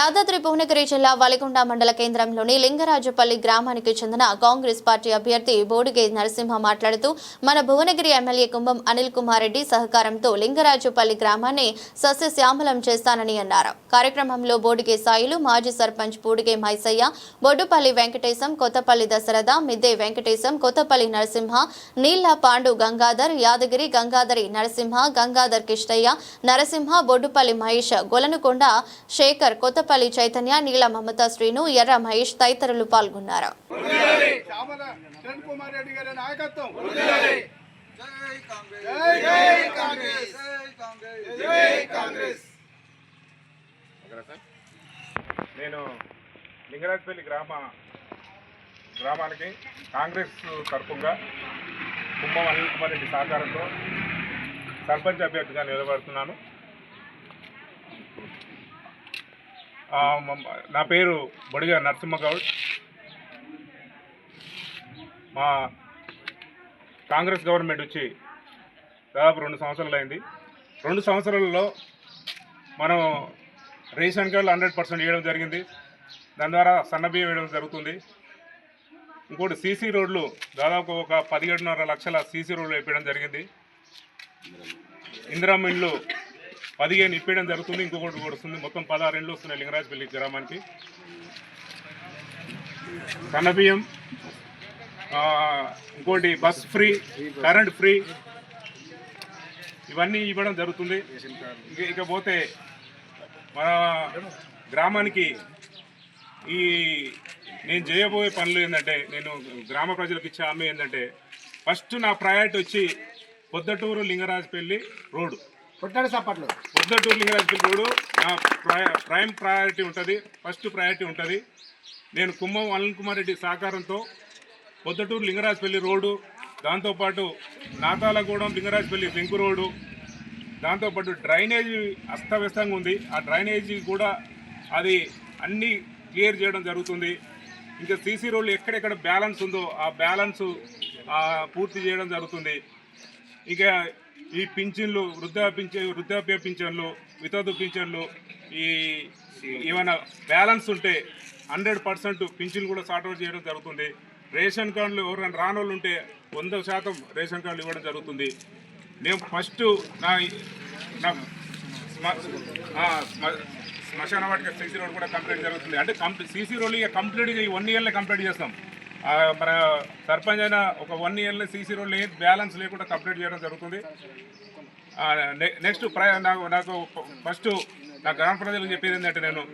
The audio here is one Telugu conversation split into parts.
యాదాద్రి భువనగిరి జిల్లా వలిగొండ మండల కేంద్రంలోని లింగరాజుపల్లి గ్రామానికి చెందిన కాంగ్రెస్ పార్టీ అభ్యర్థి బోడిగే నరసింహ మాట్లాడుతూ మన భువనగిరి ఎమ్మెల్యే కుంభం అనిల్ కుమార్ రెడ్డి సహకారంతో లింగరాజుపల్లి గ్రామాన్ని సస్యశ్యామలం చేస్తానని అన్నారు. కార్యక్రమంలో బోడిగే సాయిలు మాజీ సర్పంచ్ బోడిగే మైసయ్య బొడ్డుపల్లి వెంకటేశం కొత్తపల్లి దశరథ మిద్దే వెంకటేశం కొత్తపల్లి నరసింహ నీళ్ళ పాండు గంగాధర్ యాదగిరి గంగాధరి నరసింహ గంగాధర్ కిష్టయ్య నరసింహ బొడ్డుపల్లి మహేష్ గొలనుకొండ శేఖర్ కొత్తపల్లి చైతన్య నీల మమతా శ్రీను ఎర్ర మహేష్ తదితరులు పాల్గొన్నారు. శ్యామల కిరణ్ కుమార్ రెడ్డి గారి నాయకత్వం. జై కాంగ్రెస్. జై కాంగ్రెస్. జై జై కాంగ్రెస్ కాంగ్రెస్ నేను లింగరాజపల్లి గ్రామ గ్రామానికి కాంగ్రెస్ తరఫుగా కుంభం అనిల్ కుమార్ రెడ్డి సహకారంతో సర్పంచ్ అభ్యర్థిగా నిలబడుతున్నాను ఆ, మ- నా పేరు బొడిగ నరసింహగౌడ్. మా కాంగ్రెస్ గవర్నమెంట్ వచ్చి దాదాపు రెండు సంవత్సరాలు అయింది. రెండు సంవత్సరాలలో మనం రేషన్ కార్డులు హండ్రెడ్ పర్సెంట్ ఇవ్వడం జరిగింది. దాని ద్వారా సన్నబియ్యం వేయడం జరుగుతుంది. ఇంకోటి సీసీ రోడ్లు దాదాపు ఒక పదిహేడున్నర లక్షల సీసీ రోడ్లు వేయడం జరిగింది. ఇందిరా పదిహేను ఇప్పేయడం జరుగుతుంది ఇంకొకటి కూడా వస్తుంది. మొత్తం పదహారు ఇండ్లు వస్తున్నాయి లింగరాజపల్లి గ్రామానికి. కన్నబియ్యం ఇంకోటి బస్ ఫ్రీ కరెంట్ ఫ్రీ ఇవన్నీ ఇవ్వడం జరుగుతుంది. ఇకపోతే మన గ్రామానికి ఈ నేను చేయబోయే పనులు ఏంటంటే నేను గ్రామ ప్రజలకు ఇచ్చే హామీ ఏంటంటే ఫస్ట్ నా ప్రయారిటీ వచ్చి పొద్దటూరు లింగరాజపల్లి రోడ్డు. కొట్టాడు చప్పట్లు పొద్దుటూరు లింగరాజపల్లి రోడ్డు నా ప్రై- ప్రైమ్ ప్రయారిటీ ఉంటుంది ఫస్ట్ ప్రయారిటీ ఉంటుంది. నేను కుమ్మం అనిల్ కుమార్ రెడ్డి సహకారంతో పొద్దుటూరు లింగరాజపల్లి రోడ్డు దాంతోపాటు నాతాలగూడెం లింగరాజపల్లి పెంకు రోడ్డు దాంతోపాటు డ్రైనేజీ అస్తవ్యస్తంగా ఉంది. ఆ డ్రైనేజీ కూడా అది అన్నీ క్లియర్ చేయడం జరుగుతుంది. ఇంకా సీసీ రోడ్లు ఎక్కడెక్కడ బ్యాలెన్స్ ఉందో ఆ బ్యాలెన్స్ పూర్తి చేయడం జరుగుతుంది. ఇంకా ఈ పింఛన్లు వృద్ధాప్య వృద్ధాప్య పింఛన్లు వితదు పింఛన్లు ఈ ఏమైనా బ్యాలెన్స్ ఉంటే హండ్రెడ్ పర్సెంట్ పింఛన్లు కూడా సార్ట్ అవుట్ చేయడం జరుగుతుంది. రేషన్ కార్డులు ఎవరైనా రానోళ్ళు ఉంటే వంద శాతం రేషన్ కార్డులు ఇవ్వడం జరుగుతుంది. నేను ఫస్ట్ నా స్మ- స్మ- శ్మశాన వాటికి సీసీ రోడ్ కూడా కంప్లీట్ జరుగుతుంది. అంటే కంప్లీట్ సీసీ రోడ్ ఇక కంప్లీట్గా ఈ వన్ ఇయర్లో కంప్లీట్ చేస్తాం. మన సర్పంచ్ అయినా ఒక వన్ ఇయర్లో సీసీ రోడ్లు ఏ బ్యాలెన్స్ లేకుండా కంప్లీట్ చేయడం జరుగుతుంది. నె- నెక్స్ట్ ప్ర నాకు నాకు ఫస్ట్ నా గ్రామ ప్రజలకు చెప్పేది ఏంటంటే నేను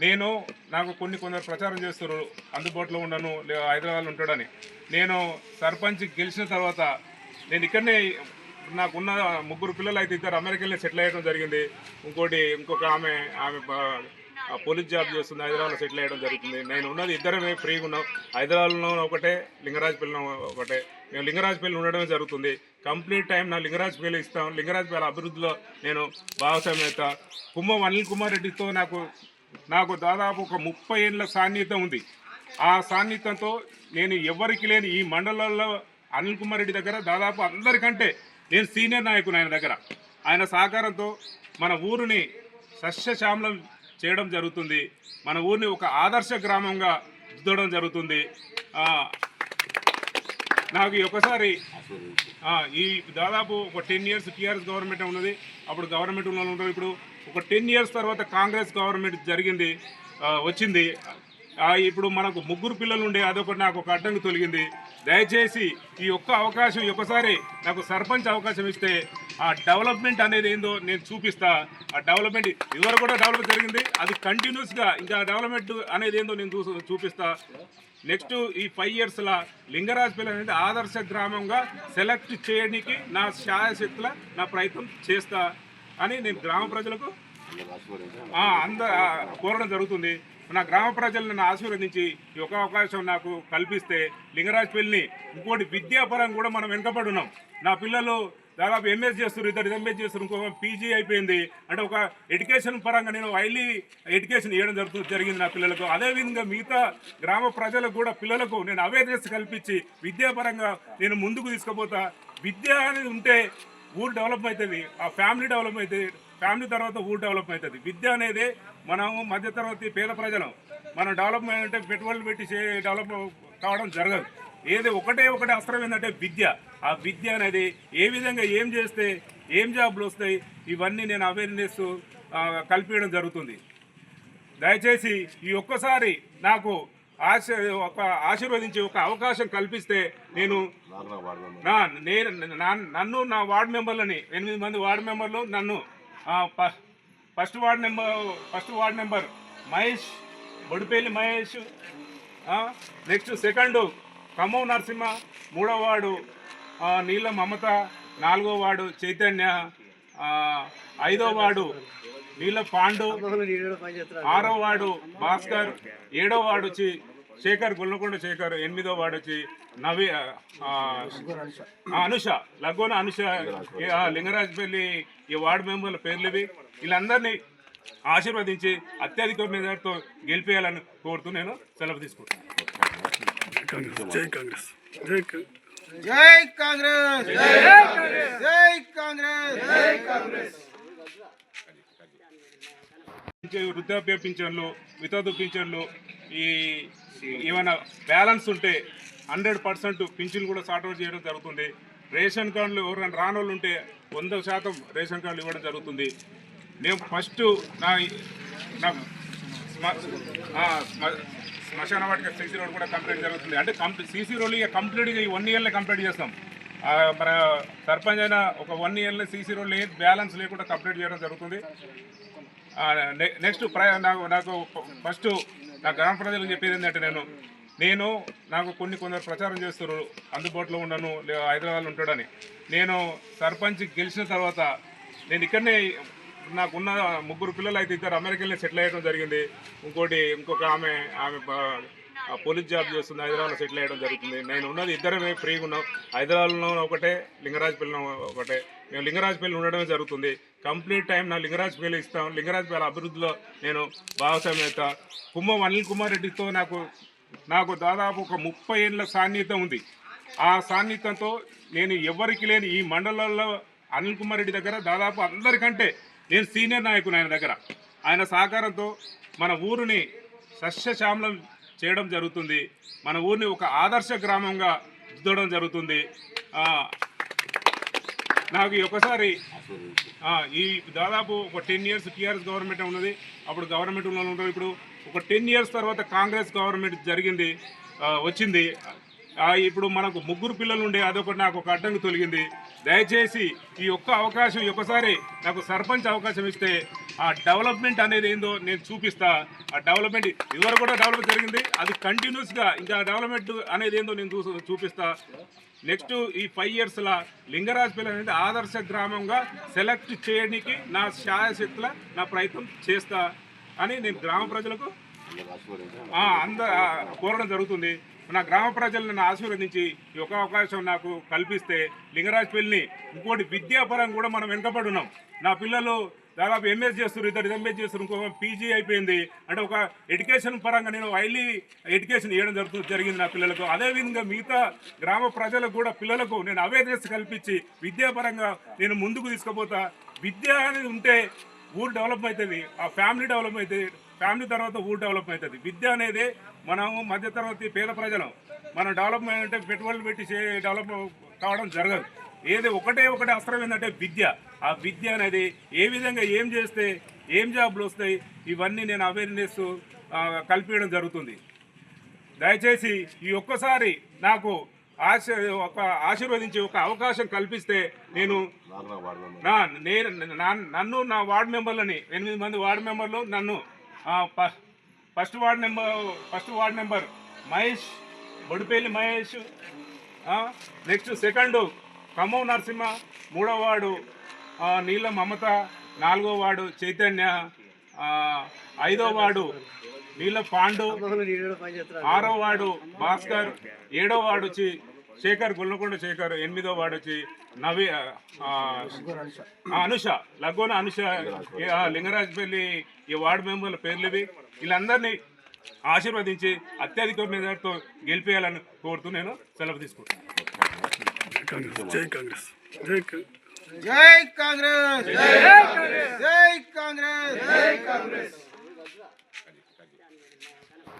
నేను నాకు కొన్ని కొందరు ప్రచారం చేస్తున్నారు అందుబాటులో ఉండను లేదా హైదరాబాద్లో ఉంటాడని. నేను సర్పంచ్ గెలిచిన తర్వాత నేను ఇక్కడనే నాకున్న ముగ్గురు పిల్లలు అయితే ఇద్దరు అమెరికాలో సెటిల్ అయ్యడం జరిగింది. ఇంకోటి ఇంకొక ఆమె ఆమె పోలీస్ జాబ్ చేస్తుంది హైదరాబాద్లో సెటిల్ అయ్యడం జరుగుతుంది. నేను ఉన్నది ఇద్దరమే ఫ్రీగా ఉన్నాం. హైదరాబాద్లో ఒకటే లింగరాజపల్లిలో ఒకటే. మేము లింగరాజపల్లి ఉండడమే జరుగుతుంది. కంప్లీట్ టైం నా లింగరాజపల్లి ఇస్తాం. లింగరాజపల్లి అభివృద్ధిలో నేను భాగస్వామ్యత కుమ్మం అనిల్ కుమార్ రెడ్డితో నాకు నాకు దాదాపు ఒక ముప్పై ఏళ్ళ సాన్నిహిత్యం ఉంది. ఆ సాన్నిహిత్యంతో నేను ఎవరికి లేని ఈ మండలంలో అనిల్ కుమార్ రెడ్డి దగ్గర దాదాపు అందరికంటే నేను సీనియర్ నాయకుని ఆయన దగ్గర. ఆయన సహకారంతో మన ఊరిని సస్యశ్యామలం చేయడం జరుగుతుంది. మన ఊరిని ఒక ఆదర్శ గ్రామంగా దిద్దడం జరుగుతుంది. నాకు ఈ ఒకసారి ఈ దాదాపు ఒక టెన్ ఇయర్స్ టీఆర్ఎస్ గవర్నమెంట్ ఉన్నది. అప్పుడు గవర్నమెంట్ ఉన్న ఉంటారు. ఇప్పుడు ఒక టెన్ ఇయర్స్ తర్వాత కాంగ్రెస్ గవర్నమెంట్ జరిగింది వచ్చింది. ఇప్పుడు మనకు ముగ్గురు పిల్లలు ఉండే అదొకటి నాకు ఒక అడ్డంకి తొలగింది. దయచేసి ఈ ఒక్క అవకాశం ఒకసారి ఒక్కసారి నాకు సర్పంచ్ అవకాశం ఇస్తే ఆ డెవలప్మెంట్ అనేది ఏందో నేను చూపిస్తా. ఆ డెవలప్మెంట్ ఇదివరకు కూడా డెవలప్ జరిగింది. అది కంటిన్యూస్గా ఇంకా డెవలప్మెంట్ అనేది ఏందో నేను చూ చూపిస్తా. నెక్స్ట్ ఈ ఫైవ్ ఇయర్స్లో లింగరాజపల్లి అనేది ఆదర్శ గ్రామంగా సెలెక్ట్ చేయడానికి నా శాయశక్తుల నా ప్రయత్నం చేస్తా అని నేను గ్రామ ప్రజలకు అంద కోరడం జరుగుతుంది. నా గ్రామ ప్రజలు నన్ను ఆశీర్వదించి ఈ ఒక అవకాశం నాకు కల్పిస్తే లింగరాజ్ పెళ్ళిని ఇంకోటి విద్యాపరంగా కూడా మనం వెనుకబడి నా పిల్లలు దాదాపు ఎంఎస్ చేస్తారు ఇద్దరు ఎంఎస్ చేస్తున్నారు ఇంకొక పీజీ అయిపోయింది. అంటే ఒక ఎడ్యుకేషన్ పరంగా నేను హైలీ ఎడ్యుకేషన్ ఇవ్వడం జరుగుతుంది జరిగింది నా పిల్లలకు. అదేవిధంగా మిగతా గ్రామ ప్రజలకు కూడా పిల్లలకు నేను అవేర్నెస్ కల్పించి విద్యాపరంగా నేను ముందుకు తీసుకుపోతా. విద్య అనేది ఉంటే ఊరు డెవలప్ అవుతుంది ఆ ఫ్యామిలీ డెవలప్ అవుతుంది. ఫ్యామిలీ తర్వాత ఊరు డెవలప్ అవుతుంది. విద్య అనేది మనం మధ్యతరగతి పేద ప్రజలం మనం డెవలప్మెంట్ అంటే పెట్టుబడులు పెట్టి డెవలప్ కావడం జరగదు. ఏది ఒకటే ఒకటే అస్త్రం ఏంటంటే విద్య. ఆ విద్య అనేది ఏ విధంగా ఏం చేస్తే ఏం జాబ్లు వస్తాయి ఇవన్నీ నేను అవేర్నెస్ కల్పించడం జరుగుతుంది. దయచేసి ఈ ఒక్కసారి నాకు ఆశ ఒక ఆశీర్వదించి ఒక అవకాశం కల్పిస్తే నేను నా నేను నన్ను నా వార్డు మెంబర్లని ఎనిమిది మంది వార్డు మెంబర్లు నన్ను first ward number first ward number Mahesh Bodipeli Mahesh next second Khammam Narasimha మూడో వార్డు నీళ్ళ మమత నాలుగో వార్డు చైతన్య ఐదో వార్డు నీళ్ళ పాండు ఆరో వార్డు భాస్కర్ ఏడో వార్డు వచ్చి శేఖర్ గుల్లకొండ శేఖర్ ఎనిమిదో వార్డు వచ్చి నవి అనుష లగ్గోన అనుష లింగరాజపల్లి ఈ వార్డు మెంబర్ల పేర్లు ఇవి. వీళ్ళందరినీ ఆశీర్వదించి అత్యధిక మెజార్టీతో గెలిపేయాలని కోరుతూ నేను సెలవు తీసుకుంటాను జై కాంగ్రెస్. జై కాంగ్రెస్! జై కాంగ్రెస్! జై కాంగ్రెస్! పింఛన్ వృద్ధాప్య పింఛన్లు వితంతు పింఛన్లు ఈ ఏమైనా బ్యాలెన్స్ ఉంటే హండ్రెడ్ పర్సెంట్ పింఛన్లు కూడా సార్ట్ అవుట్ చేయడం జరుగుతుంది. రేషన్ కార్డులు ఎవరైనా రాని వాళ్ళు ఉంటే వంద శాతం రేషన్ కార్డులు ఇవ్వడం జరుగుతుంది. నేను ఫస్ట్ నా నా స్మ- స్మ- శ్మశాన వాటిక సీసీ రోడ్ కూడా కంప్లీట్ జరుగుతుంది. అంటే కంప్లీట్ సీసీ రోడ్ ఇక కంప్లీట్గా ఈ వన్ ఇయర్లో కంప్లీట్ చేస్తాం. మన సర్పంచ్ అయినా ఒక వన్ ఇయర్లో సీసీ రోడ్లు ఏ బ్యాలెన్స్ లేకుండా కంప్లీట్ చేయడం జరుగుతుంది. నెక్స్ట్ ప్ర నాకు నాకు ఫస్ట్ నా గ్రామ ప్రజలకు చెప్పేది ఏంటంటే నేను నేను నాకు కొన్ని కొందరు ప్రచారం చేస్తారు అందుబాటులో ఉండను లేదా హైదరాబాద్లో ఉంటాడని. నేను సర్పంచ్ గెలిచిన తర్వాత నేను ఇక్కడనే నాకున్న ముగ్గురు పిల్లలు అయితే ఇద్దరు అమెరికాలో సెటిల్ అయ్యడం జరిగింది. ఇంకోటి ఇంకొక ఆమె ఆమె పోలీస్ జాబ్ చేస్తుంది హైదరాబాద్లో సెటిల్ అయ్యడం జరుగుతుంది. నేను ఉన్నది ఇద్దరమే ఫ్రీగా ఉన్నాం. హైదరాబాద్లో ఒకటే లింగరాజపల్లిలో ఒకటే. మేము లింగరాజపల్లి ఉండడమే జరుగుతుంది. కంప్లీట్ టైం నా లింగరాజపల్లి ఇస్తాం. లింగరాజపల్లి అభివృద్ధిలో నేను భాగస్వామ్యత కుమ్మం అనిల్ కుమార్ రెడ్డితో నాకు నాకు దాదాపు ఒక ముప్పై ఏళ్ళ సాన్నిధ్యం ఉంది. ఆ సాన్నిధ్యంతో నేను ఎవరికి లేని ఈ మండలంలో అనిల్ కుమార్ రెడ్డి దగ్గర దాదాపు అందరికంటే నేను సీనియర్ నాయకుని ఆయన దగ్గర. ఆయన సహకారంతో మన ఊరిని సస్యశ్యామలం చేయడం జరుగుతుంది. మన ఊరిని ఒక ఆదర్శ గ్రామంగా దిద్దడం జరుగుతుంది. నాకు ఈ ఒకసారి ఈ దాదాపు ఒక టెన్ ఇయర్స్ టీఆర్ఎస్ గవర్నమెంట్ ఉన్నది. అప్పుడు గవర్నమెంట్ ఉన్న వాళ్ళు ఉంటారు ఇప్పుడు. ఒక టెన్ ఇయర్స్ తర్వాత కాంగ్రెస్ గవర్నమెంట్ జరిగింది వచ్చింది. ఇప్పుడు మనకు ముగ్గురు పిల్లలు ఉండే అదొకటి నాకు ఒక అడ్డంకి తొలగింది. దయచేసి ఈ ఒక్క అవకాశం ఒకసారి నాకు సర్పంచ్ అవకాశం ఇస్తే ఆ డెవలప్మెంట్ అనేది ఏందో నేను చూపిస్తా. ఆ డెవలప్మెంట్ ఇదివరకు కూడా డెవలప్ జరిగింది. అది కంటిన్యూస్గా ఇంకా డెవలప్మెంట్ అనేది ఏందో నేను చూ చూపిస్తా. నెక్స్ట్ ఈ ఫైవ్ ఇయర్స్లో లింగరాజపల్లి అనేది ఆదర్శ గ్రామంగా సెలెక్ట్ చేయడానికి నా శాయశక్తుల నా ప్రయత్నం చేస్తా. అని నేను గ్రామ ప్రజలకు అంద కోరడం జరుగుతుంది. నా గ్రామ ప్రజలు నన్ను ఆశీర్వదించి ఈ ఒక అవకాశం నాకు కల్పిస్తే లింగరాజపల్లిని ఇంకోటి విద్యాపరంగా కూడా మనం వెనుకబడి ఉన్నాం నా పిల్లలు దాదాపు ఎంఎస్ చేస్తారు ఇద్దరు ఎంఎస్ చేస్తారు ఇంకొక పీజీ అయిపోయింది. అంటే ఒక ఎడ్యుకేషన్ పరంగా నేను హైలీ ఎడ్యుకేషన్ ఇవ్వడం జరుగుతుంది జరిగింది నా పిల్లలకు. అదేవిధంగా మిగతా గ్రామ ప్రజలకు కూడా పిల్లలకు నేను అవేర్నెస్ కల్పించి విద్యాపరంగా నేను ముందుకు తీసుకుపోతా. విద్య అనేది ఉంటే ఊరు డెవలప్ అవుతుంది ఆ ఫ్యామిలీ డెవలప్ అవుతుంది ఫ్యామిలీ తర్వాత ఊరు డెవలప్ అవుతుంది. విద్య అనేది మనం మధ్యతరగతి పేద ప్రజలం మనం డెవలప్మెంట్ అంటే పెట్టుబడులు పెట్టి డెవలప్ కావడం జరగదు. ఏది ఒకటే ఒకటే అస్త్రం ఏంటంటే విద్య. ఆ విద్య అనేది ఏ విధంగా ఏం చేస్తే ఏం జాబ్లు వస్తాయి ఇవన్నీ నేను అవేర్నెస్ కల్పించడం జరుగుతుంది. దయచేసి ఈ ఒక్కసారి నాకు ఆశ ఒక ఆశీర్వదించి ఒక అవకాశం కల్పిస్తే నేను నా నేను నా- నన్ను నా వార్డు మెంబర్లని ఎనిమిది మంది వార్డు మెంబర్లు నన్ను first ward number first ward number Mahesh Bodipalli Mahesh ఆ, నెక్స్ట్ సెకండ్ ఖమ్మం నరసింహ మూడో వార్డు ఆ, నీళ్ళ మమత నాలుగో వార్డు చైతన్య ఆ, ఐదో వార్డు నీళ్ళ పాండు ఆరో వార్డు భాస్కర్ ఏడో వార్డు వచ్చి శేఖర్ గుల్లకొండ శేఖర్ ఎనిమిదో వార్డు వచ్చి నవి అనుష లగ్గోన అనుష లింగరాజపల్లి ఈ వార్డు మెంబర్ల పేర్లు ఇవి వీళ్ళందరినీ ఆశీర్వదించి అత్యధిక మెజార్టీతో గెలిపేయాలని కోరుతూ నేను సెలవు తీసుకుంటాను జై కాంగ్రెస్. జై కాంగ్రెస్ జై కాంగ్రెస్ జై కాంగ్రెస్.